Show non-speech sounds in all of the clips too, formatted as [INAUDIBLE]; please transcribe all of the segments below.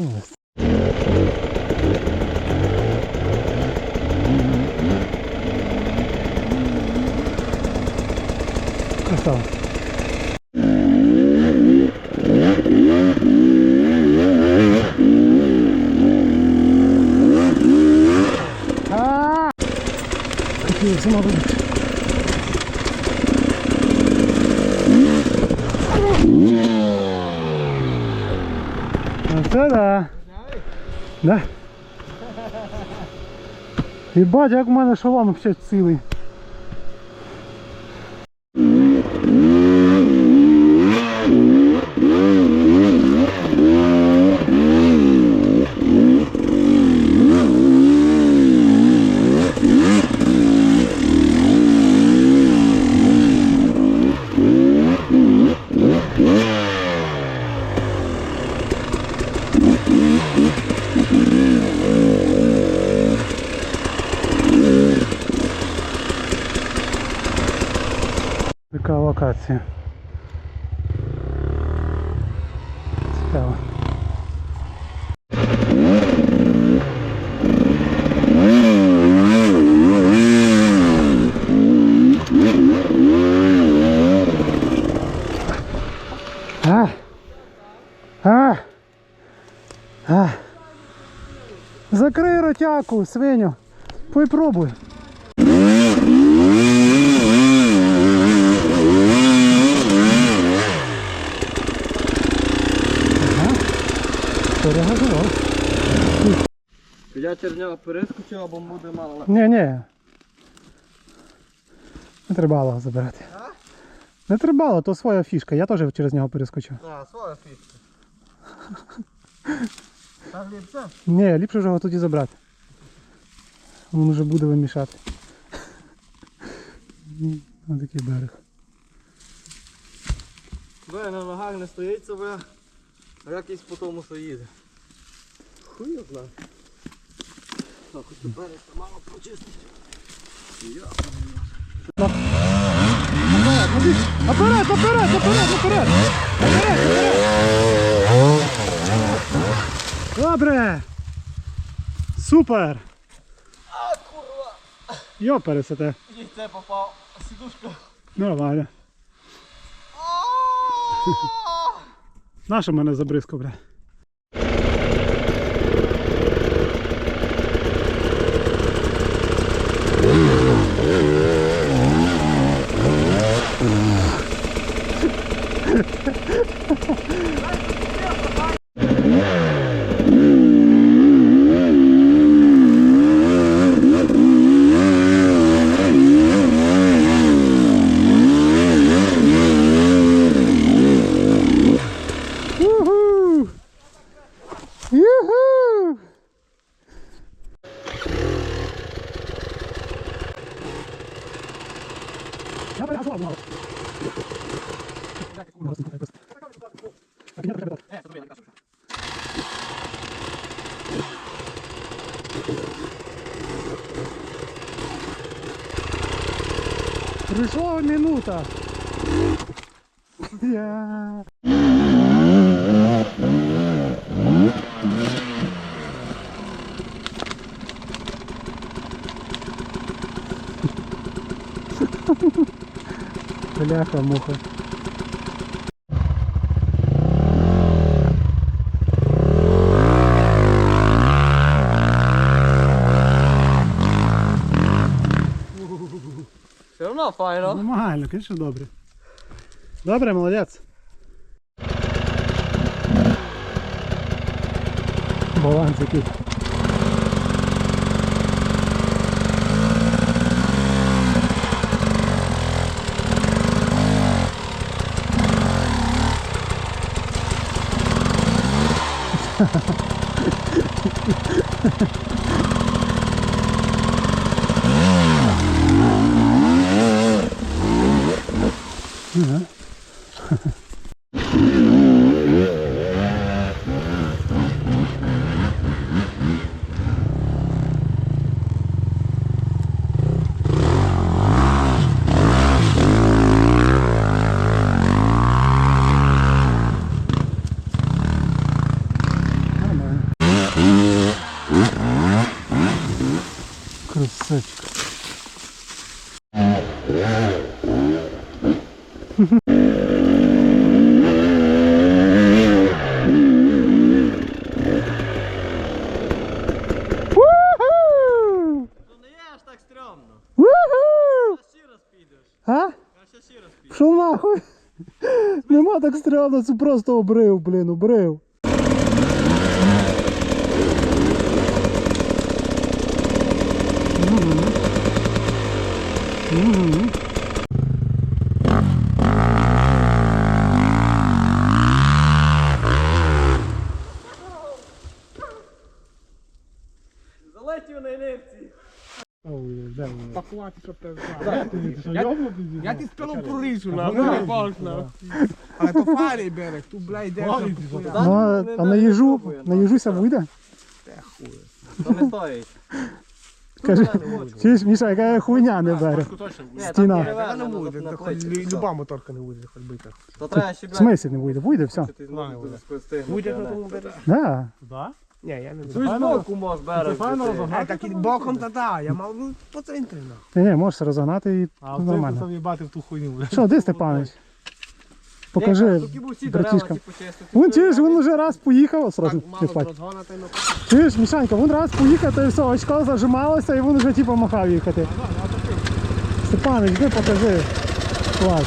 そうです。傘を口をつまぶる。Оце да. Да. Єбать, як в мене шолом взагалі цілий. Локація. Цікаво. А! А! Закрий ротяку, свиню. Попробуй. Перегазував. Я нього перескочив, або буде мало. Ні, ні. Не треба забирати. Не треба, то своя фішка. Я теж через нього перескочив. А, своя фішка. [LAUGHS] Так ліпше? Ні, ліпше вже його тоді забрати. Він вже буде вимішати. [LAUGHS] Ось такий берег. Ви на ногах не стоїть себе, а якийсь по тому що їде. Хуй я знаю. Так, ось тепер я мало почистити. Наперед, наперед, наперед, наперед! Наперед, наперед! Добре! Супер! А, курва! Йопересете. Яйце попав, сідушка. Нормально. Наша мене забризкав, бля. Прийшла минута. Я... [LAUGHS] Бляха, муха. Одно файно. Нормально, звісно, добре. Добре, молодець. Баланс який. [LAUGHS] Нормально. Красавчик. А? Що нахуй? Нема так стрімно, це просто обрив, блін, обрив. Мгм. Пакувати, щоб те Я, Я ти спину проріжу, на не можна. Але то фарі берег, тут, бля, йде. Ну, а, на їжу, на їжуся вийде? То не стоїть. Чуєш, Міша, яка хуйня не бере. Стіна. Вона не буде, та хоч лю- люба моторка не буде, хоч бити. То треба ще, В смислі не вийде, вийде, все. Буде на тому березі? Да. Ні, я не Ти буду. з боку можеш берег. взяти. А так і боком та та, я мав ну, по центрі. Ні, ні, можеш розогнати і А нормально. ти їбати в ту хуйню. Що, де Степанович? Покажи, братішка. Вон чуєш, він уже раз поїхав, от сразу Так, мало розгонати, ну. Чуєш, Мішанька, він раз поїхав, то і все, очко зажималося, і він вже типу махав їхати. Степанович, де покажи. Клас.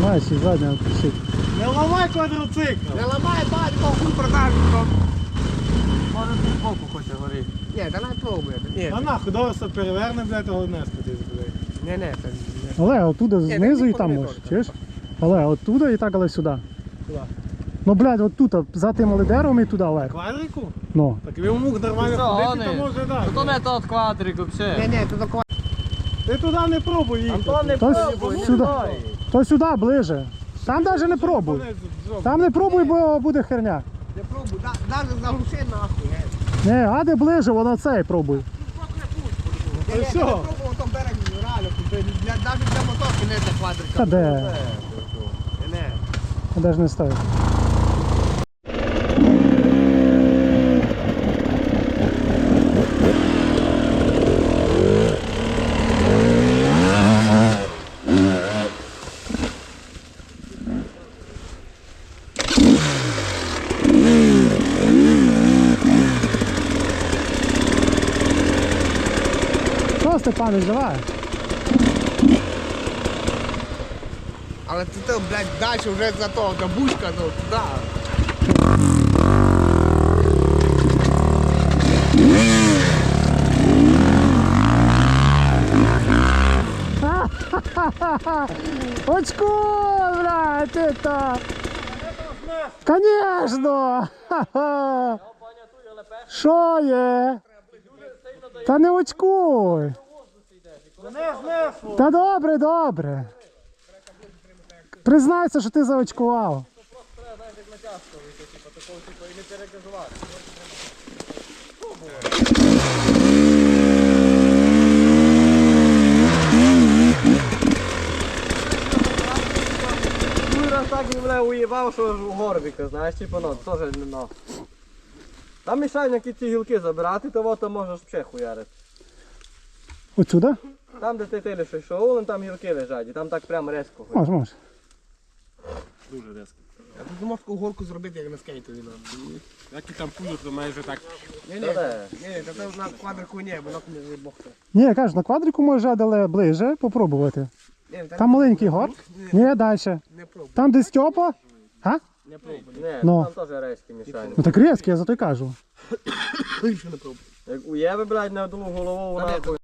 Знаєш, і задня пишить. Не ламай квадроцикл! Не ламай, батько, хуй продажу. Може ти боку хоче горіти. Ні, давай пробує. Ні, А нахуй, давай все переверне, блядь, того не спитись, блядь. ні, ні, це Але оттуда Ні, знизу і там можеш, чуєш? Але оттуда і так, але сюди. Куди? Ну, блядь, от тут, за тим лидером і туди вверх. Квадрику? Ну. Так він мог нормально що, ходити, то може да. То не тот квадрик Ні, взагалі. ні, то такого. Ти туди не пробуй їхати. Антон не То пробуй, не сюди. То сюди ближе. Там навіть не пробуй. Там не пробуй, бо буде херня. Не пробуй, навіть заглуши нахуй. Не, а де ближе, воно цей пробуй. Я не пробував там берег, реально, навіть для моторки не для квадрика. Та де? Де ж не стоїть. Степанович, давай. Але ти то, блядь, далі вже за того, до бушка, ну, туди. Очко, блядь, это... Конечно! Ха-ха! Що є? Та не очкуй! Та добре, добре. Признайся, що ти заочкував. Раз так він мене уїбав, що у горбіка, знаєш, типу, ну, теж не ну. Там мішають які ці гілки забирати, то от там можеш ще хуярити. Отсюда? Там, де ти тилиш йшов, вон там гілки лежать, і там так прямо резко ходить. Може, може. Дуже різко. Я тут думав таку горку зробити, як на скейтові. ну. Як і там пулю, то майже так. Ні, ні, де? ні, та це на квадрику ні, бо нахуй не бохте. Ні, я кажу, на квадрику може, але ближе попробувати. Ні, Там маленький горб. Ні, далі. не пробуй. Там де Стьопа. А? Не пробуй. Ні, Ну. там теж резкі мішають. Ну так різкий, я за то й кажу. [COUGHS] Більше не пробуй. Як уєби, блядь, на одну голову, нахуй.